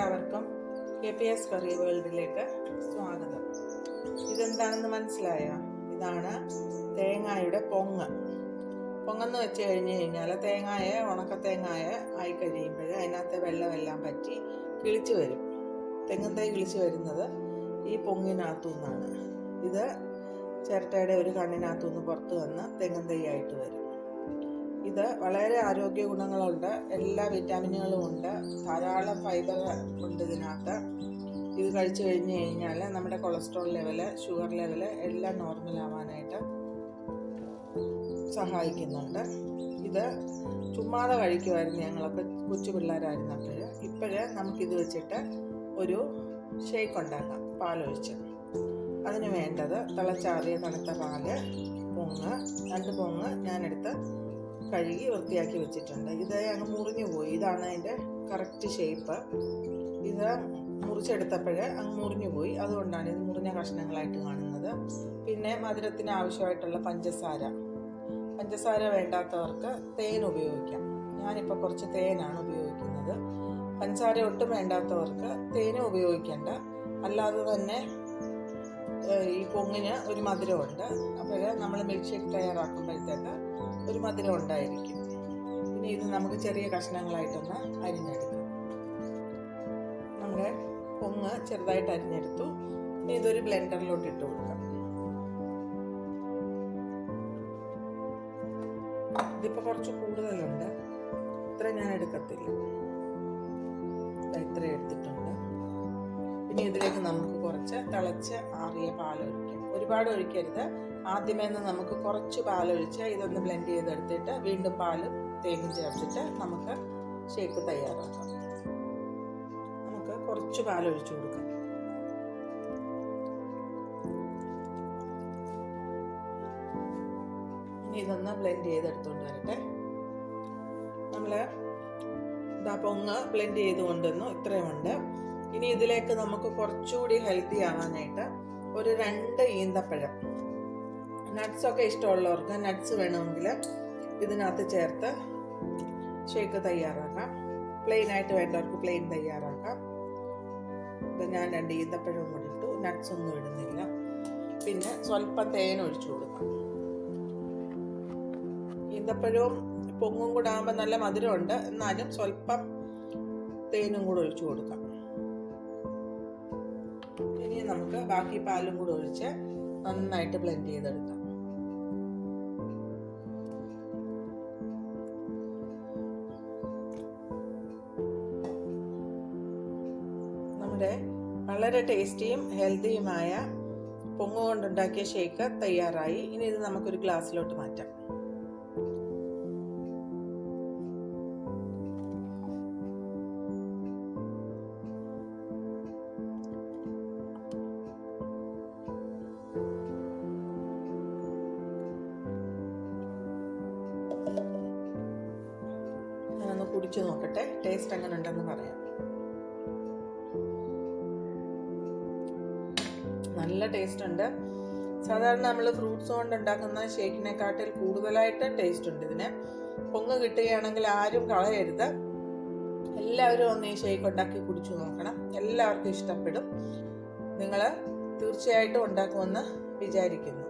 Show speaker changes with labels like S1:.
S1: എല്ലാവർക്കും K P S കറി വേൾഡിലേക്ക് സ്വാഗതം. ഇതെന്താണെന്ന് മനസ്സിലായോ? ഇതാണ് തേങ്ങായുടെ പൊങ്ങ്. പൊങ്ങെന്ന് വെച്ച് കഴിഞ്ഞ് കഴിഞ്ഞാൽ തേങ്ങായ ഉണക്ക തേങ്ങായ ആയി കഴിയുമ്പോൾ അതിനകത്തെ വെള്ളമെല്ലാം പറ്റി കിളിച്ചു വരും. തെങ്ങും തൈ കിളിച്ചു വരുന്നത് ഈ പൊങ്ങിനകത്തു നിന്നാണ് ഇത് ചിരട്ടയുടെ ഒരു കണ്ണിനകത്തു നിന്ന് പുറത്ത് വന്ന് തെങ്ങും ആയിട്ട് വരും. ഇത് വളരെ ആരോഗ്യ ഗുണങ്ങളുണ്ട്. എല്ലാ വിറ്റാമിനുകളും ഉണ്ട്. ധാരാളം ഫൈബർ ഉണ്ട് ഇതിനകത്ത്. ഇത് കഴിച്ചു കഴിഞ്ഞ് കഴിഞ്ഞാൽ നമ്മുടെ കൊളസ്ട്രോൾ ലെവൽ ഷുഗർ ലെവൽ എല്ലാം നോർമലാവാനായിട്ട് സഹായിക്കുന്നുണ്ട്. ഇത് ചുമ്മാതെ കഴിക്കുമായിരുന്നു ഞങ്ങളൊക്കെ കൊച്ചു പിള്ളേരായിരുന്നപ്പോൾ ഇപ്പോഴേ നമുക്കിത് വെച്ചിട്ട് ഒരു ഷേക്ക് ഉണ്ടാക്കാം പാലൊഴിച്ച്. അതിന് വേണ്ടത് തിളച്ചാറിയ തണുത്ത പാൽ പൊങ്ങ് രണ്ട് പൊങ്ങ് ഞാനെടുത്ത് കഴുകി വൃത്തിയാക്കി വെച്ചിട്ടുണ്ട്. ഇത് അങ്ങ് മുറിഞ്ഞു പോയി. ഇതാണ് അതിന്റെ കറക്റ്റ് ഷേപ്പ് ഇത് മുറിച്ചെടുത്തപ്പോഴേ അങ്ങ് മുറിഞ്ഞു പോയി. അതുകൊണ്ടാണ് ഇത് മുറിഞ്ഞ കഷ്ണങ്ങളായിട്ട് കാണുന്നത്. പിന്നെ മധുരത്തിന് ആവശ്യമായിട്ടുള്ള പഞ്ചസാര. പഞ്ചസാര വേണ്ടാത്തവർക്ക് തേൻ ഉപയോഗിക്കാം. ഞാനിപ്പോൾ കുറച്ച് തേനാണ് ഉപയോഗിക്കുന്നത്. പഞ്ചസാര ഒട്ടും വേണ്ടാത്തവർക്ക് തേനും ഉപയോഗിക്കേണ്ട. അല്ലാതെ തന്നെ ഈ പൊങ്ങിന് ഒരു മധുരമുണ്ട്. അപ്പോൾ നമ്മൾ മിൽക്ക് ഷേക്ക് തയ്യാറാക്കുമ്പോഴത്തേക്ക് ഒരു മധുരം ഉണ്ടായിരിക്കും. പിന്നെ ഇത് നമുക്ക് ചെറിയ കഷ്ണങ്ങളായിട്ടൊന്ന് അരിഞ്ഞെടുക്കാം. നമ്മുടെ പൊങ്ങ് ചെറുതായിട്ട് അരിഞ്ഞെടുത്തു. ഇനി ഇതൊരു ബ്ലെൻഡറിലോട്ട് ഇട്ട് കൊടുക്കാം. ഇതിപ്പോൾ കുറച്ച് കൂടുതലുണ്ട്. ഇത്ര ഞാൻ എടുക്കത്തില്ല. ഇത്ര എടുത്തിട്ടുണ്ട്. പിന്നെ ഇതിലേക്ക് നമുക്ക് കുറച്ച് തിളച്ച് ആറിയ പാലൊഴിക്കാം. ഒരുപാട് ഒഴിക്കരുത്. ആദ്യമേ നമുക്ക് കുറച്ച് പാലൊഴിച്ച് ഇതൊന്ന് ബ്ലെൻഡ് ചെയ്തെടുത്തിട്ട് വീണ്ടും പാലും തേങ്ങും ചേർത്തിട്ട് നമുക്ക് ഷേക്ക് തയ്യാറാക്കാം. നമുക്ക് കുറച്ച് പാലൊഴിച്ചു കൊടുക്കാം. ഇതൊന്ന് ബ്ലെൻഡ് ചെയ്തെടുത്തുകൊണ്ട് വരട്ടെ. നമ്മൾ ഇതാ പൊങ്ങ് ബ്ലെൻഡ് ചെയ്ത് കൊണ്ടുവന്നു ഇത്രയുമുണ്ട് ഇനി ഇതിലേക്ക് നമുക്ക് കുറച്ചുകൂടി ഹെൽത്തി ആവാനായിട്ട് ഒരു രണ്ട് ഈന്തപ്പഴം. നട്ട്സ് ഒക്കെ ഇഷ്ടമുള്ളവർക്ക് നട്ട്സ് വേണമെങ്കിൽ ഇതിനകത്ത് ചേർത്ത് ഷേക്ക് തയ്യാറാക്കാം. പ്ലെയിൻ ആയിട്ട് വേണ്ടവർക്ക് പ്ലെയിൻ തയ്യാറാക്കാം. ഇപ്പം ഞാൻ രണ്ട് ഈന്തപ്പഴവും കൂടി ഇട്ടു. നട്ട്സ് ഒന്നും ഇടുന്നില്ല. പിന്നെ സ്വല്പം തേൻ ഒഴിച്ചു കൊടുക്കാം. ഈന്തപ്പഴവും പൊങ്ങും കൂടെ ആകുമ്പോൾ നല്ല മധുരമുണ്ട്. എന്നാലും സ്വല്പം തേനും കൂടെ ഒഴിച്ചു കൊടുക്കാം. ഇനി നമുക്ക് ബാക്കി പാലും കൂടെ ഒഴിച്ച് നന്നായിട്ട് ബ്ലെൻഡ് ചെയ്തെടുക്കാം. നമ്മുടെ വളരെ ടേസ്റ്റിയും ഹെൽത്തിയുമായ പൊങ്ങ് കൊണ്ടുണ്ടാക്കിയ ഷേക്ക് തയ്യാറായി. ഇനി ഇത് നമുക്കൊരു ഗ്ലാസ്സിലോട്ട് മാറ്റാം. ഞാനൊന്ന് കുടിച്ചു നോക്കട്ടെ. ടേസ്റ്റ് എങ്ങനെ ഉണ്ടെന്ന് പറയാം. നല്ല ടേസ്റ്റ് ഉണ്ട്. സാധാരണ നമ്മൾ ഫ്രൂട്ട്സ് കൊണ്ട് ഉണ്ടാക്കുന്ന ഷേക്കിനെക്കാട്ടിൽ കൂടുതലായിട്ട് ടേസ്റ്റ് ഉണ്ട് ഇതിന്. പൊങ്ങ് കിട്ടുകയാണെങ്കിൽ ആരും കളയരുത്. എല്ലാവരും ഒന്ന് ഈ ഷേക്ക് ഉണ്ടാക്കി കുടിച്ചു നോക്കണം. എല്ലാവർക്കും ഇഷ്ടപ്പെടും. നിങ്ങൾ തീർച്ചയായിട്ടും ഉണ്ടാക്കുമെന്ന് വിചാരിക്കുന്നു.